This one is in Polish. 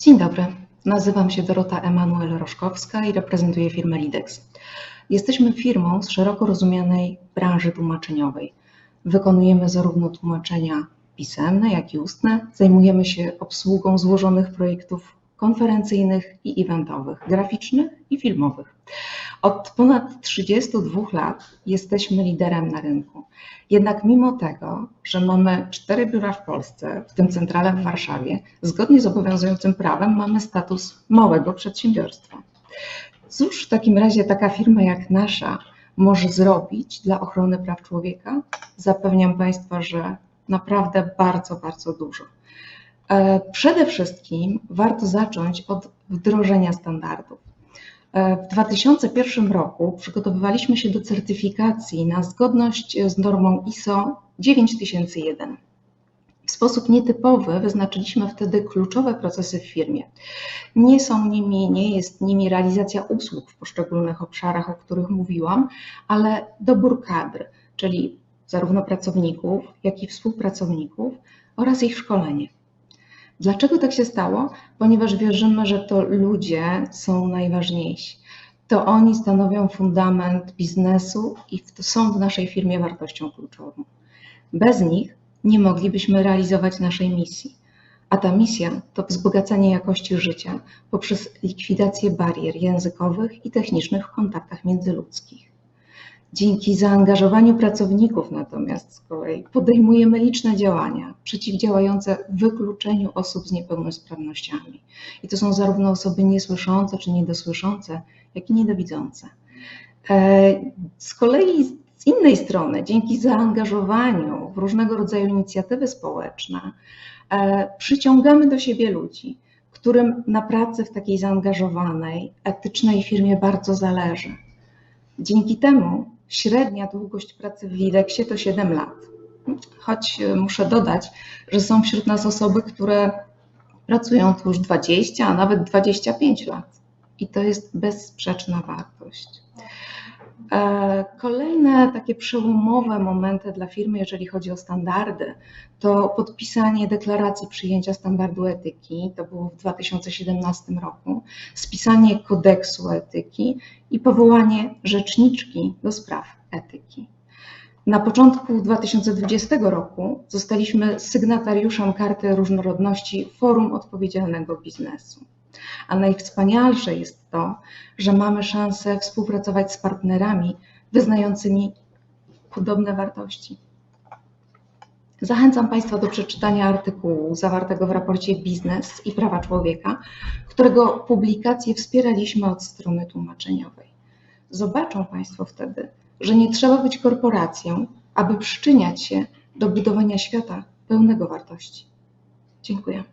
Dzień dobry, nazywam się Dorota Emanuel Roszkowska i reprezentuję firmę Lidex. Jesteśmy firmą z szeroko rozumianej branży tłumaczeniowej. Wykonujemy zarówno tłumaczenia pisemne, jak i ustne. Zajmujemy się obsługą złożonych projektów konferencyjnych i eventowych, graficznych i filmowych. Od ponad 32 lat jesteśmy liderem na rynku. Jednak mimo tego, że mamy cztery biura w Polsce, w tym centralę w Warszawie, zgodnie z obowiązującym prawem mamy status małego przedsiębiorstwa. Cóż w takim razie taka firma jak nasza może zrobić dla ochrony praw człowieka? Zapewniam Państwa, że naprawdę bardzo, bardzo dużo. E, przede wszystkim warto zacząć od wdrożenia standardów. E, w 2001 roku przygotowywaliśmy się do certyfikacji na zgodność z normą ISO 9001. W sposób nietypowy wyznaczyliśmy wtedy kluczowe procesy w firmie. Nie są nimi, nie jest nimi realizacja usług w poszczególnych obszarach, o których mówiłam, ale dobór kadr, czyli zarówno pracowników, jak i współpracowników oraz ich szkolenie. Dlaczego tak się stało? Ponieważ wierzymy, że to ludzie są najważniejsi. To oni stanowią fundament biznesu i są w naszej firmie wartością kluczową. Bez nich nie moglibyśmy realizować naszej misji. A ta misja to wzbogacanie jakości życia poprzez likwidację barier językowych i technicznych w kontaktach międzyludzkich. Dzięki zaangażowaniu pracowników natomiast z kolei podejmujemy liczne działania przeciwdziałające wykluczeniu osób z niepełnosprawnościami. I to są zarówno osoby niesłyszące czy niedosłyszące, jak i niedowidzące. E, z kolei z innej strony, dzięki zaangażowaniu w różnego rodzaju inicjatywy społeczne, e, przyciągamy do siebie ludzi, którym na pracy w takiej zaangażowanej, etycznej firmie bardzo zależy. Dzięki temu Średnia długość pracy w Lideksie to 7 lat. Choć e, muszę dodać, że są wśród nas osoby, które pracują tu już 20, a nawet 25 lat. I to jest bezsprzeczna wartość. Kolejne takie przełomowe momenty dla firmy, jeżeli chodzi o standardy, to podpisanie deklaracji przyjęcia standardu etyki, to było w 2017 roku, spisanie kodeksu etyki i powołanie rzeczniczki do spraw etyki. Na początku 2020 roku zostaliśmy sygnatariuszem Karty Różnorodności Forum Odpowiedzialnego Biznesu. A najwspanialsze jest to, że mamy szansę współpracować z partnerami wyznającymi podobne wartości. Zachęcam Państwa do przeczytania artykułu zawartego w raporcie Biznes i Prawa Człowieka, którego publikację wspieraliśmy od strony tłumaczeniowej. Zobaczą Państwo wtedy, że nie trzeba być korporacją, aby przyczyniać się do budowania świata pełnego wartości. Dziękuję.